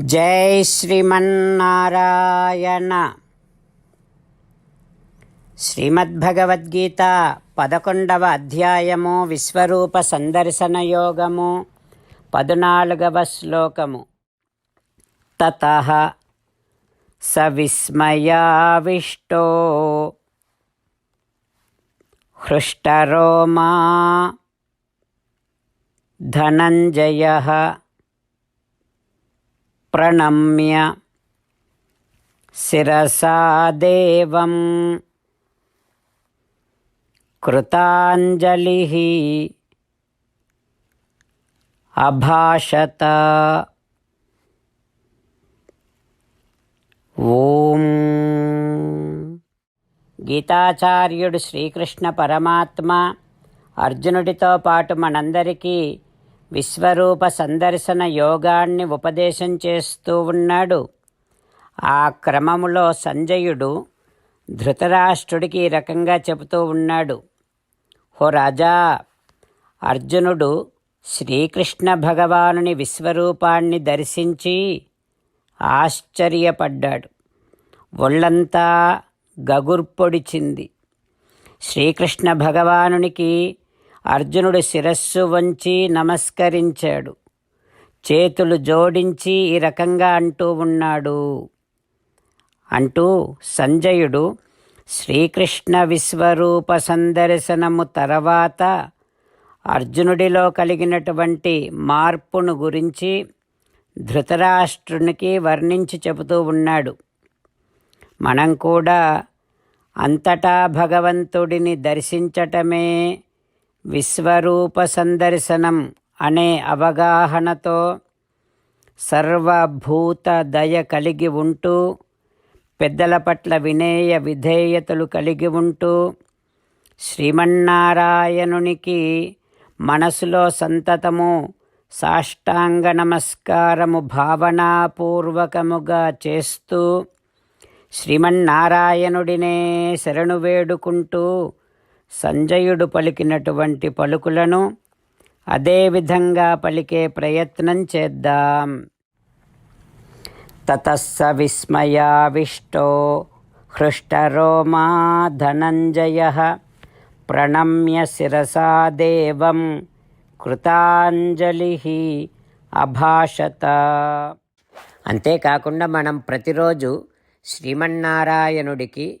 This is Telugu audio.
జై శ్రీమన్నారాయణ. శ్రీమద్భగవద్గీత పదకొండవ అధ్యాయము విశ్వరూప సందర్శన యోగము పదునాలుగవ శ్లోకము. తత స విస్మయావిష్టో హృష్టరోమా ధనంజయ ప్రణమ్య శిరసాదేవం కృతాంజలి అభాషత ఓం గీతాచార్యుడు శ్రీకృష్ణ పరమాత్మ అర్జునుడితో పాటు మనందరికీ విశ్వరూప సందర్శన యోగాన్ని ఉపదేశం చేస్తూ ఉన్నాడు. ఆ క్రమములో సంజయుడు ధృతరాష్ట్రుడికి ఈ రకంగా చెబుతూ ఉన్నాడు. హో రాజా అర్జునుడు శ్రీకృష్ణ భగవానుని విశ్వరూపాన్ని దర్శించి ఆశ్చర్యపడ్డాడు. ఒళ్ళంతా గగుర్పొడిచింది. శ్రీకృష్ణ భగవానునికి అర్జునుడు శిరస్సు వంచి నమస్కరించాడు. చేతులు జోడించి ఈ రకంగా అంటూ ఉన్నాడు. అంటూ సంజయుడు శ్రీకృష్ణ విశ్వరూప సందర్శనము తర్వాత అర్జునుడిలో కలిగినటువంటి మార్పును గురించి ధృతరాష్ట్రునికి వర్ణించి చెబుతూ ఉన్నాడు. మనం కూడా అంతటా భగవంతుడిని దర్శించటమే విశ్వరూప సందర్శనం అనే అవగాహనతో సర్వభూత దయ కలిగి ఉంటూ పెద్దల పట్ల వినేయ విధేయతలు కలిగి ఉంటూ శ్రీమన్నారాయణునికి మనసులో సంతతము సాష్టాంగ నమస్కారము భావనాపూర్వకముగా చేస్తూ శ్రీమన్నారాయణుడినే శరణు వేడుకుంటూ సంజయుడు పలికినటువంటి పలుకులను అదేవిధంగా పలికే ప్రయత్నం చేద్దాం. తతస్స విస్మయావిష్టో హృష్టరోమా ధనంజయ ప్రణమ్య శిరసా దేవం కృతాంజలి అభాషత. అంతేకాకుండా మనం ప్రతిరోజు శ్రీమన్నారాయణుడికి